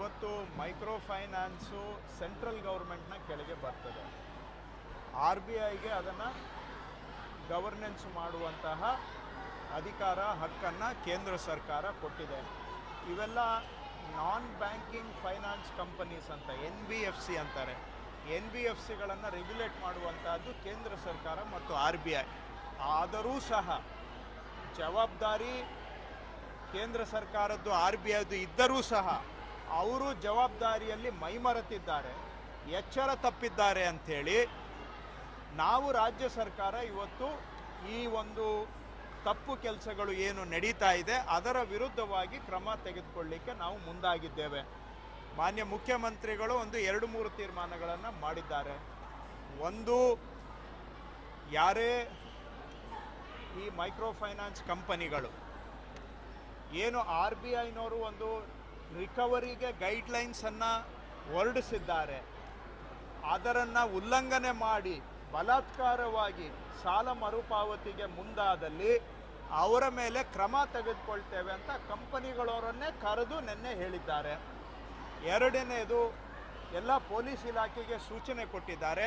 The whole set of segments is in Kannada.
ಇವತ್ತು ಮೈಕ್ರೋ ಫೈನಾನ್ಸು ಸೆಂಟ್ರಲ್ ಗೌರ್ಮೆಂಟ್ನ ಕೆಳಗೆ ಬರ್ತದೆ. ಆರ್ ಬಿ ಐಗೆ ಅದನ್ನು ಗವರ್ನೆನ್ಸ್ ಮಾಡುವಂತಹ ಅಧಿಕಾರ ಹಕ್ಕನ್ನು ಕೇಂದ್ರ ಸರ್ಕಾರ ಕೊಟ್ಟಿದೆ. ಇವೆಲ್ಲ ನಾನ್ ಬ್ಯಾಂಕಿಂಗ್ ಫೈನಾನ್ಸ್ ಕಂಪನೀಸ್ ಅಂತ, ಎನ್ ಬಿ ಎಫ್ ಸಿ ಅಂತಾರೆ. ಎನ್ ಬಿ ಎಫ್ ಸಿಗಳನ್ನು ರೆಗ್ಯುಲೇಟ್ ಮಾಡುವಂತಹದ್ದು ಕೇಂದ್ರ ಸರ್ಕಾರ ಮತ್ತು ಆರ್ ಬಿ ಐ. ಆದರೂ ಸಹ ಜವಾಬ್ದಾರಿ ಕೇಂದ್ರ ಸರ್ಕಾರದ್ದು, ಆರ್ ಬಿ ಐದು ಇದ್ದರೂ ಸಹ ಅವರು ಜವಾಬ್ದಾರಿಯಲ್ಲಿ ಮೈಮರೆತಿದ್ದಾರೆ, ಎಚ್ಚರ ತಪ್ಪಿದ್ದಾರೆ ಅಂಥೇಳಿ ನಾವು ರಾಜ್ಯ ಸರ್ಕಾರ ಇವತ್ತು ಈ ಒಂದು ತಪ್ಪು ಕೆಲಸಗಳು ಏನು ನಡೀತಾ ಇದೆ, ಅದರ ವಿರುದ್ಧವಾಗಿ ಕ್ರಮ ತೆಗೆದುಕೊಳ್ಳಿಕ್ಕೆ ನಾವು ಮುಂದಾಗಿದ್ದೇವೆ. ಮಾನ್ಯ ಮುಖ್ಯಮಂತ್ರಿಗಳು ಒಂದು ಎರಡು ಮೂರು ತೀರ್ಮಾನಗಳನ್ನು ಮಾಡಿದ್ದಾರೆ. ಒಂದು, ಯಾರೇ ಈ ಮೈಕ್ರೋ ಫೈನಾನ್ಸ್ ಕಂಪನಿಗಳು, ಏನು ಆರ್ ಬಿ ಐನವರು ಒಂದು ರಿಕವರಿಗೆ ಗೈಡ್ಲೈನ್ಸನ್ನು ಹೊರಡಿಸಿದ್ದಾರೆ. ಅದರನ್ನು ಉಲ್ಲಂಘನೆ ಮಾಡಿ ಬಲಾತ್ಕಾರವಾಗಿ ಸಾಲ ಮರುಪಾವತಿಗೆ ಮುಂದಾದಲ್ಲಿ ಅವರ ಮೇಲೆ ಕ್ರಮ ತೆಗೆದುಕೊಳ್ತೇವೆ ಅಂತ ಕಂಪನಿಗಳವರನ್ನೇ ಕರೆದು ನಿನ್ನೆ ಹೇಳಿದ್ದಾರೆ. ಎರಡನೇದು, ಎಲ್ಲ ಪೊಲೀಸ್ ಇಲಾಖೆಗೆ ಸೂಚನೆ ಕೊಟ್ಟಿದ್ದಾರೆ.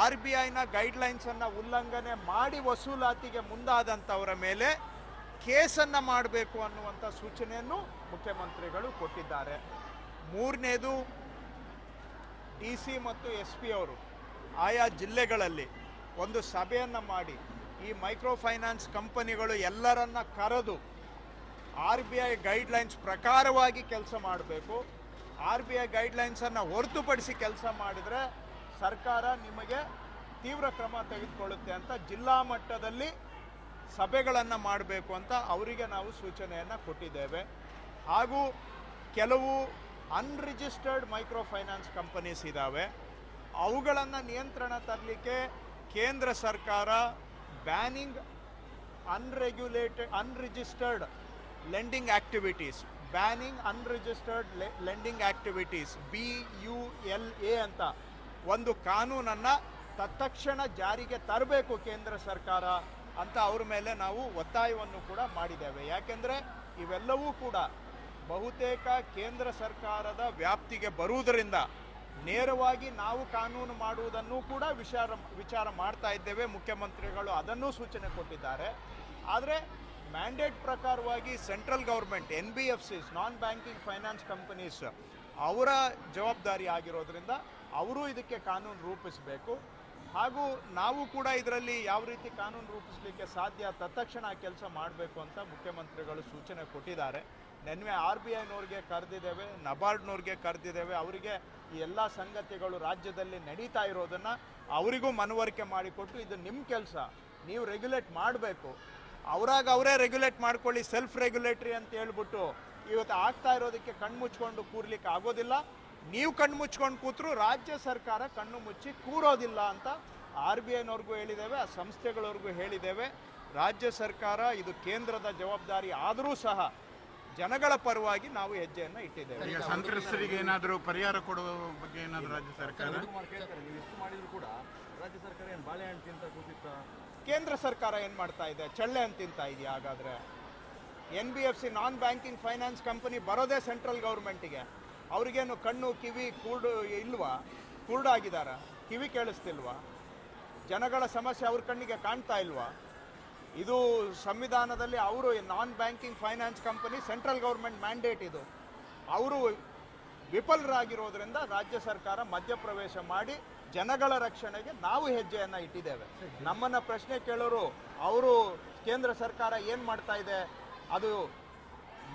ಆರ್ ಬಿ ಐನ ಗೈಡ್ಲೈನ್ಸನ್ನು ಉಲ್ಲಂಘನೆ ಮಾಡಿ ವಸೂಲಾತಿಗೆ ಮುಂದಾದಂಥವರ ಮೇಲೆ ಕೇಸನ್ನು ಮಾಡಬೇಕು ಅನ್ನುವಂಥ ಸೂಚನೆಯನ್ನು ಮುಖ್ಯಮಂತ್ರಿಗಳು ಕೊಟ್ಟಿದ್ದಾರೆ. ಮೂರನೇದು ಡಿ ಸಿ ಮತ್ತು ಎಸ್ ಪಿ ಅವರು ಆಯಾ ಜಿಲ್ಲೆಗಳಲ್ಲಿ ಒಂದು ಸಭೆಯನ್ನು ಮಾಡಿ ಈ ಮೈಕ್ರೋ ಫೈನಾನ್ಸ್ ಕಂಪನಿಗಳು ಎಲ್ಲರನ್ನ ಕರೆದು ಆರ್ ಬಿ ಐ ಗೈಡ್ಲೈನ್ಸ್ ಪ್ರಕಾರವಾಗಿ ಕೆಲಸ ಮಾಡಬೇಕು. ಆರ್ ಬಿ ಐ ಗೈಡ್ಲೈನ್ಸನ್ನು ಹೊರತುಪಡಿಸಿ ಕೆಲಸ ಮಾಡಿದರೆ ಸರ್ಕಾರ ನಿಮಗೆ ತೀವ್ರ ಕ್ರಮ ತೆಗೆದುಕೊಳ್ಳುತ್ತೆ ಅಂತ ಜಿಲ್ಲಾ ಮಟ್ಟದಲ್ಲಿ ಸಭೆಗಳನ್ನು ಮಾಡಬೇಕು ಅಂತ ಅವರಿಗೆ ನಾವು ಸೂಚನೆಯನ್ನು ಕೊಟ್ಟಿದ್ದೇವೆ. ಹಾಗೂ ಕೆಲವು ಅನ್ರಿಜಿಸ್ಟರ್ಡ್ ಮೈಕ್ರೋ ಫೈನಾನ್ಸ್ ಕಂಪನೀಸ್ ಇದ್ದಾವೆ ಅವುಗಳನ್ನು ನಿಯಂತ್ರಣ ತರಲಿಕ್ಕೆ ಕೇಂದ್ರ ಸರ್ಕಾರ banning unregulated unregistered lending activities banning unregistered lending activities B U L A ಅಂತ ಒಂದು ಕಾನೂನನ್ನು ತತ್ಕ್ಷಣ ಜಾರಿಗೆ ತರಬೇಕು ಕೇಂದ್ರ ಸರ್ಕಾರ. ಅಂತ ಅವ್ರ ಮೇಲೆ ನಾವು ಒತ್ತಾಯವನ್ನು ಕೂಡ ಮಾಡಿದ್ದೇವೆ. ಯಾಕೆಂದರೆ ಇವೆಲ್ಲವೂ ಕೂಡ ಬಹುತೇಕ ಕೇಂದ್ರ ಸರ್ಕಾರದ ವ್ಯಾಪ್ತಿಗೆ ಬರುವುದರಿಂದ ನೇರವಾಗಿ ನಾವು ಕಾನೂನು ಮಾಡುವುದನ್ನು ಕೂಡ ವಿಚಾರ ವಿಚಾರ ಮಾಡ್ತಾ ಇದ್ದೇವೆ. ಮುಖ್ಯಮಂತ್ರಿಗಳು ಅದನ್ನೂ ಸೂಚನೆ ಕೊಟ್ಟಿದ್ದಾರೆ. ಆದರೆ ಮ್ಯಾಂಡೇಟ್ ಪ್ರಕಾರವಾಗಿ central government N B F Cs non banking finance companies ಅವರ ಜವಾಬ್ದಾರಿ ಆಗಿರೋದ್ರಿಂದ ಅವರು ಇದಕ್ಕೆ ಕಾನೂನು ರೂಪಿಸಬೇಕು. ಹಾಗೂ ನಾವು ಕೂಡ ಇದರಲ್ಲಿ ಯಾವ ರೀತಿ ಕಾನೂನು ರೂಪಿಸಲಿಕ್ಕೆ ಸಾಧ್ಯ ತತ್ಕ್ಷಣ ಕೆಲಸ ಮಾಡಬೇಕು ಅಂತ ಮುಖ್ಯಮಂತ್ರಿಗಳು ಸೂಚನೆ ಕೊಟ್ಟಿದ್ದಾರೆ. ನೆನ್ನೆ ಆರ್ ಬಿ ಐನವ್ರಿಗೆ ಕರೆದಿದ್ದೇವೆ, ನಬಾರ್ಡ್ನವ್ರಿಗೆ ಕರೆದಿದ್ದೇವೆ. ಅವರಿಗೆ ಈ ಎಲ್ಲ ಸಂಗತಿಗಳು ರಾಜ್ಯದಲ್ಲಿ ನಡೀತಾ ಇರೋದನ್ನು ಅವರಿಗೂ ಮನವರಿಕೆ ಮಾಡಿಕೊಟ್ಟು ಇದು ನಿಮ್ಮ ಕೆಲಸ, ನೀವು ರೆಗ್ಯುಲೇಟ್ ಮಾಡಬೇಕು. ಅವರಾಗ ಅವರೇ ರೆಗ್ಯುಲೇಟ್ ಮಾಡ್ಕೊಳ್ಳಿ ಸೆಲ್ಫ್ ರೆಗ್ಯುಲೇಟ್ರಿ ಅಂತ ಹೇಳ್ಬಿಟ್ಟು ಇವತ್ತು ಆಗ್ತಾ ಇರೋದಕ್ಕೆ ಕಣ್ಮುಚ್ಕೊಂಡು ಕೂರ್ಲಿಕ್ಕೆ ಆಗೋದಿಲ್ಲ. ನೀವು ಕಣ್ಣು ಮುಚ್ಕೊಂಡು ಕೂತ್ರು ರಾಜ್ಯ ಸರ್ಕಾರ ಕಣ್ಣು ಮುಚ್ಚಿ ಕೂರೋದಿಲ್ಲ ಅಂತ ಆರ್ ಬಿ ಐನವ್ರಿಗೂ ಹೇಳಿದ್ದೇವೆ ಆ ಸಂಸ್ಥೆಗಳವ್ರಿಗೂ ಹೇಳಿದ್ದೇವೆ. ರಾಜ್ಯ ಸರ್ಕಾರ ಇದು ಕೇಂದ್ರದ ಜವಾಬ್ದಾರಿ ಆದರೂ ಸಹ ಜನಗಳ ಪರವಾಗಿ ನಾವು ಹೆಜ್ಜೆಯನ್ನು ಇಟ್ಟಿದ್ದೇವೆ. ಈಗ ಸಂತ್ರಸ್ತರಿಗೆ ಏನಾದರೂ ಪರಿಹಾರ ಕೊಡುವ ಬಗ್ಗೆ ಏನಾದರೂ ರಾಜ್ಯ ಸರ್ಕಾರ? ಮಾಡಿದ್ರು ಕೂಡ ರಾಜ್ಯ ಸರ್ಕಾರ ಏನು ಬಾಳೆಹಣ್ಣು ತಿಂತ ಕೂತಿತ್ತ? ಕೇಂದ್ರ ಸರ್ಕಾರ ಏನು ಮಾಡ್ತಾ ಇದೆ? ಚಳ್ಳೆ ಅಂತ ತಿಂತಾ ಇದೆಯಾ ಹಾಗಾದರೆ? N B F C non banking finance company ಬರೋದೇ ಸೆಂಟ್ರಲ್ ಗೌರ್ಮೆಂಟಿಗೆ ಅವ್ರಿಗೇನು ಕಣ್ಣು, ಕಿವಿ ಕುರುಡು ಇಲ್ವಾ? ಕುರುಡಾಗಿದ್ದಾರ ಕಿವಿ ಕೇಳಿಸ್ತಿಲ್ವಾ? ಜನಗಳ ಸಮಸ್ಯೆ ಅವ್ರ ಕಣ್ಣಿಗೆ ಕಾಣ್ತಾ ಇಲ್ವಾ? ಇದು ಸಂವಿಧಾನದಲ್ಲಿ ಅವರು non banking finance company central government mandate ಇದು. ಅವರು ವಿಫಲರಾಗಿರೋದ್ರಿಂದ ರಾಜ್ಯ ಸರ್ಕಾರ ಮಧ್ಯಪ್ರವೇಶ ಮಾಡಿ ಜನಗಳ ರಕ್ಷಣೆಗೆ ನಾವು ಹೆಜ್ಜೆಯನ್ನು ಇಟ್ಟಿದ್ದೇವೆ. ನಮ್ಮನ್ನು ಪ್ರಶ್ನೆ ಕೇಳೋರು, ಅವರು ಕೇಂದ್ರ ಸರ್ಕಾರ ಏನು ಮಾಡ್ತಾ ಇದೆ? ಅದು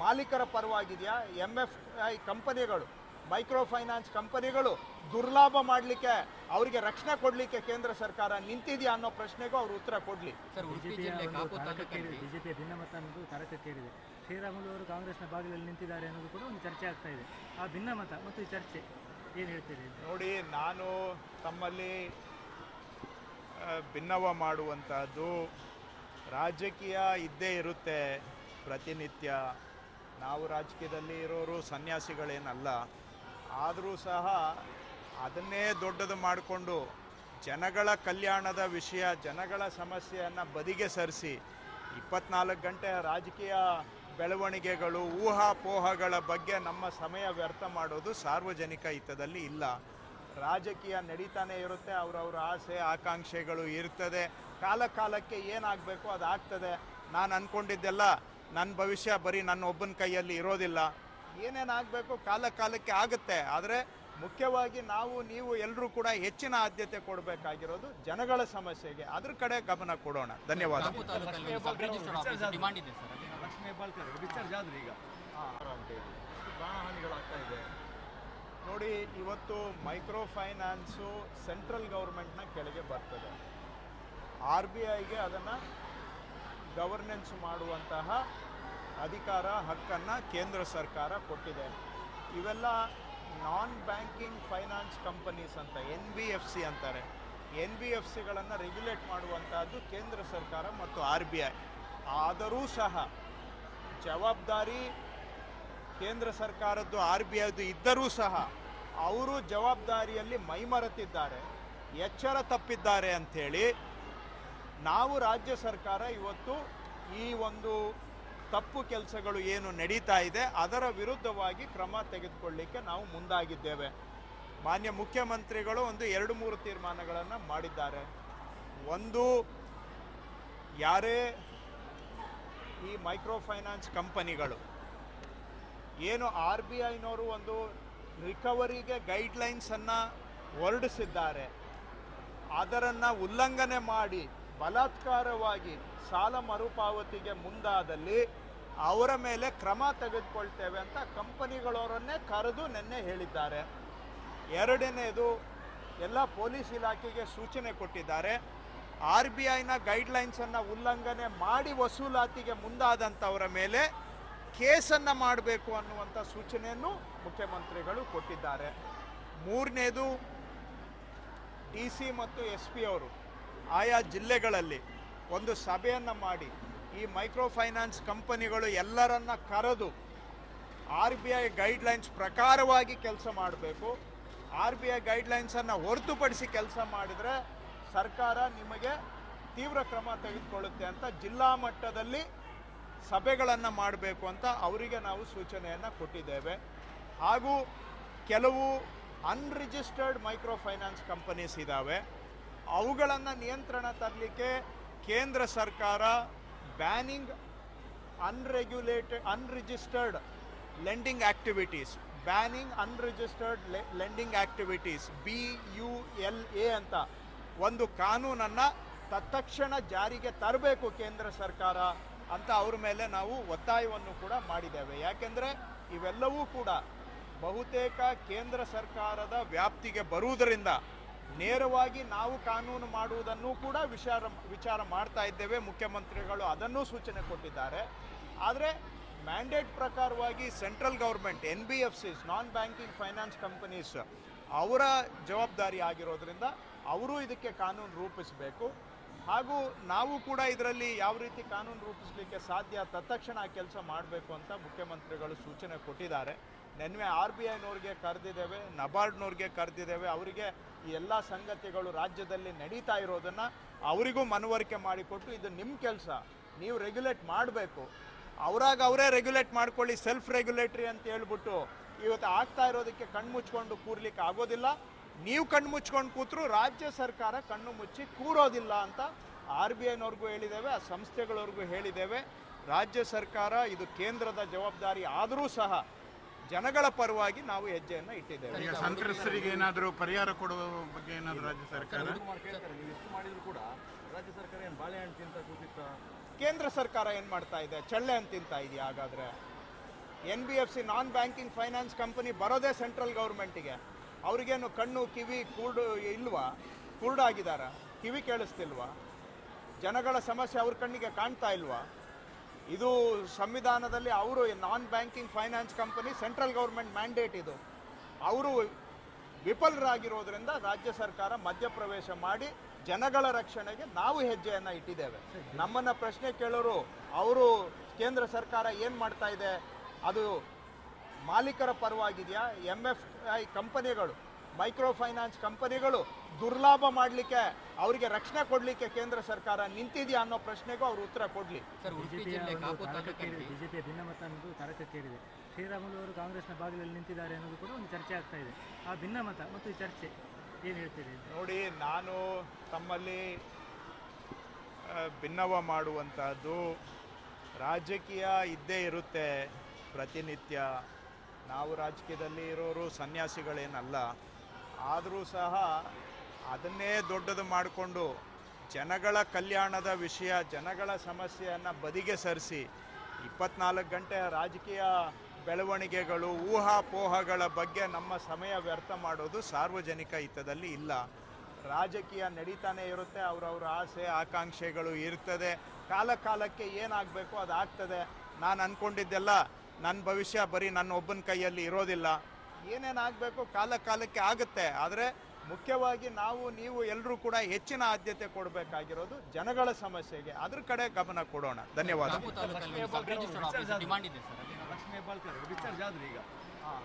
ಮಾಲೀಕರ ಪರವಾಗಿದೆಯಾ? ಎಂ ಎಫ್ ಐ ಕಂಪನಿಗಳು ಮೈಕ್ರೋ ಫೈನಾನ್ಸ್ ಕಂಪನಿಗಳು ದುರ್ಲಾಭ ಮಾಡಲಿಕ್ಕೆ ಅವರಿಗೆ ರಕ್ಷಣೆ ಕೊಡಲಿಕ್ಕೆ ಕೇಂದ್ರ ಸರ್ಕಾರ ನಿಂತಿದೆಯಾ ಅನ್ನೋ ಪ್ರಶ್ನೆಗೂ ಅವರು ಉತ್ತರ ಕೊಡಲಿ. ಬಿಜೆಪಿಯ ಭಿನ್ನಮತ ಅನ್ನೋದು ತಾರಕಕ್ಕೇರಿದೆ ಶ್ರೀರಾಮುಲು ಅವರು ಕಾಂಗ್ರೆಸ್ನ ಬಾಗಿಲಲ್ಲಿ ನಿಂತಿದ್ದಾರೆ ಅನ್ನೋದು ಕೂಡ ಒಂದು ಚರ್ಚೆ ಆಗ್ತಾ ಇದೆ. ಆ ಭಿನ್ನಮತ ಮತ್ತು ಈ ಚರ್ಚೆ ಏನು ಹೇಳ್ತೀರಿ ನೋಡಿ ನಾನು ತಮ್ಮಲ್ಲಿ ಭಿನ್ನವ ಮಾಡುವಂತಹದ್ದು ರಾಜಕೀಯ ಇದ್ದೇ ಇರುತ್ತೆ ಪ್ರತಿನಿತ್ಯ. ನಾವು ರಾಜಕೀಯದಲ್ಲಿ ಇರೋರು ಸನ್ಯಾಸಿಗಳೇನಲ್ಲ, ಆದರೂ ಸಹ ಅದನ್ನೇ ದೊಡ್ಡದು ಮಾಡಿಕೊಂಡು ಜನಗಳ ಕಲ್ಯಾಣದ ವಿಷಯ, ಜನಗಳ ಸಮಸ್ಯೆಯನ್ನು ಬದಿಗೆ ಸರಿಸಿ ಇಪ್ಪತ್ನಾಲ್ಕು ಗಂಟೆ ರಾಜಕೀಯ ಬೆಳವಣಿಗೆಗಳು, ಊಹಾಪೋಹಗಳ ಬಗ್ಗೆ ನಮ್ಮ ಸಮಯ ವ್ಯರ್ಥ ಮಾಡೋದು ಸಾರ್ವಜನಿಕ ಹಿತದಲ್ಲಿ ಇಲ್ಲ. ರಾಜಕೀಯ ನಡೀತಾನೆ ಇರುತ್ತೆ, ಅವರವ್ರ ಆಸೆ, ಆಕಾಂಕ್ಷೆಗಳು ಇರ್ತದೆ. ಕಾಲ ಕಾಲಕ್ಕೆ ಏನಾಗಬೇಕು ಅದು ಆಗ್ತದೆ ನಾನು ಅಂದ್ಕೊಂಡಿದ್ದೆಲ್ಲ ನನ್ನ ಭವಿಷ್ಯ ಬರೀ ನನ್ನ ಒಬ್ಬನ ಕೈಯಲ್ಲಿ ಇರೋದಿಲ್ಲ. ಏನೇನಾಗಬೇಕು ಕಾಲ ಕಾಲಕ್ಕೆ ಆಗುತ್ತೆ. ಆದರೆ ಮುಖ್ಯವಾಗಿ ನಾವು ನೀವು ಎಲ್ಲರೂ ಕೂಡ ಹೆಚ್ಚಿನ ಆದ್ಯತೆ ಕೊಡಬೇಕಾಗಿರೋದು ಜನಗಳ ಸಮಸ್ಯೆಗೆ. ಅದ್ರ ಕಡೆ ಗಮನ ಕೊಡೋಣ. ಧನ್ಯವಾದ. ನೋಡಿ ಇವತ್ತು ಮೈಕ್ರೋ ಫೈನಾನ್ಸು ಸೆಂಟ್ರಲ್ ಗೌರ್ಮೆಂಟ್ನ ಕೆಳಗೆ ಬರ್ತದೆ. ಆರ್ ಬಿ ಐಗೆ ಅದನ್ನು ಗವರ್ನೆನ್ಸ್ ಮಾಡುವಂತಹ ಅಧಿಕಾರ ಹಕ್ಕನ್ನು ಕೇಂದ್ರ ಸರ್ಕಾರ ಕೊಟ್ಟಿದೆ. ಇವೆಲ್ಲ ನಾನ್ ಬ್ಯಾಂಕಿಂಗ್ ಫೈನಾನ್ಸ್ ಕಂಪನೀಸ್ ಅಂತ ಎನ್ ಬಿ ಎಫ್ ಸಿ ಅಂತಾರೆ. ಎನ್ ಬಿ ಎಫ್ ಸಿಗಳನ್ನು ರೆಗ್ಯುಲೇಟ್ ಮಾಡುವಂತಹದ್ದು ಕೇಂದ್ರ ಸರ್ಕಾರ ಮತ್ತು ಆರ್ ಬಿ ಐ ಆದರೂ ಸಹ ಜವಾಬ್ದಾರಿ ಕೇಂದ್ರ ಸರ್ಕಾರದ್ದು ಆರ್ ಬಿ ಐದು ಇದ್ದರೂ ಸಹ ಅವರು ಜವಾಬ್ದಾರಿಯಲ್ಲಿ ಮೈಮರೆತಿದ್ದಾರೆ, ಎಚ್ಚರ ತಪ್ಪಿದ್ದಾರೆ ಅಂಥೇಳಿ ನಾವು ರಾಜ್ಯ ಸರ್ಕಾರ ಇವತ್ತು ಈ ಒಂದು ತಪ್ಪು ಕೆಲಸಗಳು ಏನು ನಡೀತಾ ಇದೆ, ಅದರ ವಿರುದ್ಧವಾಗಿ ಕ್ರಮ ತೆಗೆದುಕೊಳ್ಳಿಕ್ಕೆ ನಾವು ಮುಂದಾಗಿದ್ದೇವೆ. ಮಾನ್ಯ ಮುಖ್ಯಮಂತ್ರಿಗಳು ಒಂದು ಎರಡು ಮೂರು ತೀರ್ಮಾನಗಳನ್ನು ಮಾಡಿದ್ದಾರೆ. ಒಂದು, ಯಾರೇ ಈ ಮೈಕ್ರೋ ಫೈನಾನ್ಸ್ ಕಂಪನಿಗಳು, ಏನು ಆರ್ ಬಿ ಐನವರು ಒಂದು ರಿಕವರಿಗೆ ಗೈಡ್ಲೈನ್ಸನ್ನು ಹೊರಡಿಸಿದ್ದಾರೆ, ಅದರನ್ನು ಉಲ್ಲಂಘನೆ ಮಾಡಿ ಬಲಾತ್ಕಾರವಾಗಿ ಸಾಲ ಮರುಪಾವತಿಗೆ ಮುಂದಾದಲ್ಲಿ ಅವರ ಮೇಲೆ ಕ್ರಮ ತೆಗೆದುಕೊಳ್ತೇವೆ ಅಂತ ಕಂಪನಿಗಳವರನ್ನೇ ಕರೆದು ನಿನ್ನೆ ಹೇಳಿದ್ದಾರೆ. ಎರಡನೇದು, ಎಲ್ಲ ಪೊಲೀಸ್ ಇಲಾಖೆಗೆ ಸೂಚನೆ ಕೊಟ್ಟಿದ್ದಾರೆ. ಆರ್ ಬಿ ಐನ ಗೈಡ್ಲೈನ್ಸನ್ನು ಉಲ್ಲಂಘನೆ ಮಾಡಿ ವಸೂಲಾತಿಗೆ ಮುಂದಾದಂಥವರ ಮೇಲೆ ಕೇಸನ್ನು ಮಾಡಬೇಕು ಅನ್ನುವಂಥ ಸೂಚನೆಯನ್ನು ಮುಖ್ಯಮಂತ್ರಿಗಳು ಕೊಟ್ಟಿದ್ದಾರೆ. ಮೂರನೇದು, ಡಿ ಸಿ ಮತ್ತು ಎಸ್ ಪಿ ಅವರು ಆಯಾ ಜಿಲ್ಲೆಗಳಲ್ಲಿ ಒಂದು ಸಭೆಯನ್ನು ಮಾಡಿ ಈ ಮೈಕ್ರೋ ಫೈನಾನ್ಸ್ ಕಂಪನಿಗಳು ಎಲ್ಲರನ್ನ ಕರೆದು ಆರ್ ಬಿ ಐ ಗೈಡ್ಲೈನ್ಸ್ ಪ್ರಕಾರವಾಗಿ ಕೆಲಸ ಮಾಡಬೇಕು. ಆರ್ ಬಿ ಐ ಗೈಡ್ಲೈನ್ಸನ್ನು ಹೊರತುಪಡಿಸಿ ಕೆಲಸ ಮಾಡಿದರೆ ಸರ್ಕಾರ ನಿಮಗೆ ತೀವ್ರ ಕ್ರಮ ತೆಗೆದುಕೊಳ್ಳುತ್ತೆ ಅಂತ ಜಿಲ್ಲಾ ಮಟ್ಟದಲ್ಲಿ ಸಭೆಗಳನ್ನು ಮಾಡಬೇಕು ಅಂತ ಅವರಿಗೆ ನಾವು ಸೂಚನೆಯನ್ನು ಕೊಟ್ಟಿದ್ದೇವೆ. ಹಾಗೂ ಕೆಲವು ಅನ್ರಿಜಿಸ್ಟರ್ಡ್ ಮೈಕ್ರೋ ಫೈನಾನ್ಸ್ ಕಂಪನೀಸ್ ಇದ್ದಾವೆ ಅವುಗಳನ್ನು ನಿಯಂತ್ರಣ ತರಲಿಕ್ಕೆ ಕೇಂದ್ರ ಸರ್ಕಾರ banning unregulated unregistered lending activities. Banning unregistered lending activities, B U L A ಅಂತ ಒಂದು ಕಾನೂನನ್ನು ತತ್ಕ್ಷಣ ಜಾರಿಗೆ ತರಬೇಕು ಕೇಂದ್ರ ಸರ್ಕಾರ ಅಂತ ಅವ್ರ ಮೇಲೆ ನಾವು ಒತ್ತಾಯವನ್ನು ಕೂಡ ಮಾಡಿದ್ದೇವೆ. ಯಾಕೆಂದರೆ ಇವೆಲ್ಲವೂ ಕೂಡ ಬಹುತೇಕ ಕೇಂದ್ರ ಸರ್ಕಾರದ ವ್ಯಾಪ್ತಿಗೆ ಬರುವುದರಿಂದ ನೇರವಾಗಿ ನಾವು ಕಾನೂನು ಮಾಡುವುದನ್ನು ಕೂಡ ವಿಚಾರ ವಿಚಾರ ಮಾಡ್ತಾ ಇದ್ದೇವೆ. ಮುಖ್ಯಮಂತ್ರಿಗಳು ಅದನ್ನೂ ಸೂಚನೆ ಕೊಟ್ಟಿದ್ದಾರೆ. ಆದರೆ ಮ್ಯಾಂಡೇಟ್ ಪ್ರಕಾರವಾಗಿ central government, N B F Cs non banking finance companies ಅವರ ಜವಾಬ್ದಾರಿ ಆಗಿರೋದ್ರಿಂದ ಅವರು ಇದಕ್ಕೆ ಕಾನೂನು ರೂಪಿಸಬೇಕು. ಹಾಗೂ ನಾವು ಕೂಡ ಇದರಲ್ಲಿ ಯಾವ ರೀತಿ ಕಾನೂನು ರೂಪಿಸಲಿಕ್ಕೆ ಸಾಧ್ಯ, ತತ್ಕ್ಷಣ ಕೆಲಸ ಮಾಡಬೇಕು ಅಂತ ಮುಖ್ಯಮಂತ್ರಿಗಳು ಸೂಚನೆ ಕೊಟ್ಟಿದ್ದಾರೆ. ನೆನ್ನೆ ಆರ್ ಬಿ ಐನವ್ರಿಗೆ ಕರೆದಿದ್ದೇವೆ, ನಬಾರ್ಡ್ನವ್ರಿಗೆ ಕರೆದಿದ್ದೇವೆ. ಅವರಿಗೆ ಈ ಎಲ್ಲ ಸಂಗತಿಗಳು ರಾಜ್ಯದಲ್ಲಿ ನಡೀತಾ ಇರೋದನ್ನು ಅವರಿಗೂ ಮನವರಿಕೆ ಮಾಡಿಕೊಟ್ಟು ಇದು ನಿಮ್ಮ ಕೆಲಸ. ನೀವು ರೆಗ್ಯುಲೇಟ್ ಮಾಡಬೇಕು. ಅವರಾಗ ಅವರೇ ರೆಗ್ಯುಲೇಟ್ ಮಾಡ್ಕೊಳ್ಳಿ ಸೆಲ್ಫ್ ರೆಗ್ಯುಲೇಟ್ರಿ ಅಂತ ಹೇಳ್ಬಿಟ್ಟು ಇವತ್ತು ಆಗ್ತಾ ಇರೋದಕ್ಕೆ ಕಣ್ಣು ಮುಚ್ಕೊಂಡು ಕೂರ್ಲಿಕ್ಕೆ ಆಗೋದಿಲ್ಲ. ನೀವು ಕಣ್ಣು ಮುಚ್ಕೊಂಡು ಕೂತ್ರು ರಾಜ್ಯ ಸರ್ಕಾರ ಕಣ್ಣು ಮುಚ್ಚಿ ಕೂರೋದಿಲ್ಲ ಅಂತ ಆರ್ ಬಿ ಐನವ್ರಿಗೂ ಹೇಳಿದ್ದೇವೆ, ಆ ಸಂಸ್ಥೆಗಳವ್ರಿಗೂ ಹೇಳಿದ್ದೇವೆ. ರಾಜ್ಯ ಸರ್ಕಾರ ಇದು ಕೇಂದ್ರದ ಜವಾಬ್ದಾರಿ ಆದರೂ ಸಹ ಜನಗಳ ಪರವಾಗಿ ನಾವು ಹೆಜ್ಜೆಯನ್ನು ಇಟ್ಟಿದ್ದೇವೆ. ಈಗ ಸಂತ್ರಸ್ತರಿಗೆ ಏನಾದರೂ ಪರಿಹಾರ ಕೊಡುವ ಬಗ್ಗೆ ಏನಾದರೂ ರಾಜ್ಯ ಸರ್ಕಾರ? ಮಾಡಿದ್ರು ಕೂಡ ರಾಜ್ಯ ಸರ್ಕಾರ ಏನು ಬಾಳೆಹಣ್ಣು ತಿಂತ ಕೂತಿತ್ತ? ಕೇಂದ್ರ ಸರ್ಕಾರ ಏನು ಮಾಡ್ತಾ ಇದೆ? ಚಳ್ಳೆ ಅಂತ ತಿಂತಾ ಇದೆಯಾ ಹಾಗಾದ್ರೆ? N B F C non banking finance company ಬರೋದೇ ಸೆಂಟ್ರಲ್ ಗೌರ್ಮೆಂಟಿಗೆ ಅವ್ರಿಗೇನು ಕಣ್ಣು ಕಿವಿ ಕೂಡ ಇಲ್ವಾ? ಆಗಿದ್ದಾರೆ ಕಿವಿ ಕೇಳಿಸ್ತಿಲ್ವಾ? ಜನಗಳ ಸಮಸ್ಯೆ ಅವ್ರ ಕಣ್ಣಿಗೆ ಕಾಣ್ತಾ ಇಲ್ವಾ? ಇದು ಸಂವಿಧಾನದಲ್ಲಿ ಅವರು non banking finance company central government mandate ಇದು. ಅವರು ವಿಫಲರಾಗಿರೋದ್ರಿಂದ ರಾಜ್ಯ ಸರ್ಕಾರ ಮಧ್ಯಪ್ರವೇಶ ಮಾಡಿ ಜನಗಳ ರಕ್ಷಣೆಗೆ ನಾವು ಹೆಜ್ಜೆಯನ್ನು ಇಟ್ಟಿದ್ದೇವೆ. ನಮ್ಮನ್ನು ಪ್ರಶ್ನೆ ಕೇಳೋರು, ಅವರು ಕೇಂದ್ರ ಸರ್ಕಾರ ಏನು ಮಾಡ್ತಾ ಇದೆ? ಅದು ಮಾಲೀಕರ ಪರವಾಗಿದೆಯಾ? ಎಂ ಎಫ್ ಐ ಕಂಪನಿಗಳು ಮೈಕ್ರೋ ಫೈನಾನ್ಸ್ ಕಂಪನಿಗಳು ದುರ್ಲಾಭ ಮಾಡಲಿಕ್ಕೆ ಅವರಿಗೆ ರಕ್ಷಣೆ ಕೊಡಲಿಕ್ಕೆ ಕೇಂದ್ರ ಸರ್ಕಾರ ನಿಂತಿದೆಯಾ ಅನ್ನೋ ಪ್ರಶ್ನೆಗೂ ಅವರು ಉತ್ತರ ಕೊಡಲಿ. ಬಿಜೆಪಿಯ ಬಿಜೆಪಿಯ ಭಿನ್ನಮತ ಅನ್ನೋದು ತಾರಕಕ್ಕೇರಿದೆ ಶ್ರೀರಾಮುಲು ಅವರು ಕಾಂಗ್ರೆಸ್ನ ಬಾಗಿಲಲ್ಲಿ ನಿಂತಿದ್ದಾರೆ ಅನ್ನೋದು ಕೂಡ ಒಂದು ಚರ್ಚೆ ಆಗ್ತಾ ಇದೆ. ಆ ಭಿನ್ನಮತ ಮತ್ತು ಈ ಚರ್ಚೆ ಏನು ಹೇಳ್ತೀರಿ? ನೋಡಿ ನಾನು ತಮ್ಮಲ್ಲಿ ಭಿನ್ನವ ಮಾಡುವಂತಹದ್ದು ರಾಜಕೀಯ ಇದ್ದೇ ಇರುತ್ತೆ ಪ್ರತಿನಿತ್ಯ. ನಾವು ರಾಜಕೀಯದಲ್ಲಿ ಇರೋರು ಸನ್ಯಾಸಿಗಳೇನಲ್ಲ. ಆದರೂ ಸಹ ಅದನ್ನೇ ದೊಡ್ಡದು ಮಾಡಿಕೊಂಡು ಜನಗಳ ಕಲ್ಯಾಣದ ವಿಷಯ, ಜನಗಳ ಸಮಸ್ಯೆಯನ್ನು ಬದಿಗೆ ಸರಿಸಿ ಇಪ್ಪತ್ನಾಲ್ಕು ಗಂಟೆ ರಾಜಕೀಯ ಬೆಳವಣಿಗೆಗಳು, ಊಹಾಪೋಹಗಳ ಬಗ್ಗೆ ನಮ್ಮ ಸಮಯ ವ್ಯರ್ಥ ಮಾಡೋದು ಸಾರ್ವಜನಿಕ ಹಿತದಲ್ಲಿ ಇಲ್ಲ. ರಾಜಕೀಯ ನಡೀತಾನೆ ಇರುತ್ತೆ, ಅವರವ್ರ ಆಸೆ, ಆಕಾಂಕ್ಷೆಗಳು ಇರ್ತದೆ. ಕಾಲ ಕಾಲಕ್ಕೆ ಏನಾಗಬೇಕು ಅದು ಆಗ್ತದೆ ನಾನು ಅಂದ್ಕೊಂಡಿದ್ದೆಲ್ಲ ನನ್ನ ಭವಿಷ್ಯ ಬರೀ ನನ್ನ ಒಬ್ಬನ ಕೈಯಲ್ಲಿ ಇರೋದಿಲ್ಲ. ಏನೇನಾಗಬೇಕು ಕಾಲ ಕಾಲಕ್ಕೆ ಆಗುತ್ತೆ ಆದರೆ ಮುಖ್ಯವಾಗಿ ನಾವು ನೀವು ಎಲ್ಲರೂ ಕೂಡ ಹೆಚ್ಚಿನ ಆದ್ಯತೆ ಕೊಡಬೇಕಾಗಿರೋದು ಜನಗಳ ಸಮಸ್ಯೆಗೆ ಅದ್ರ ಕಡೆ ಗಮನ ಕೊಡೋಣ ಧನ್ಯವಾದ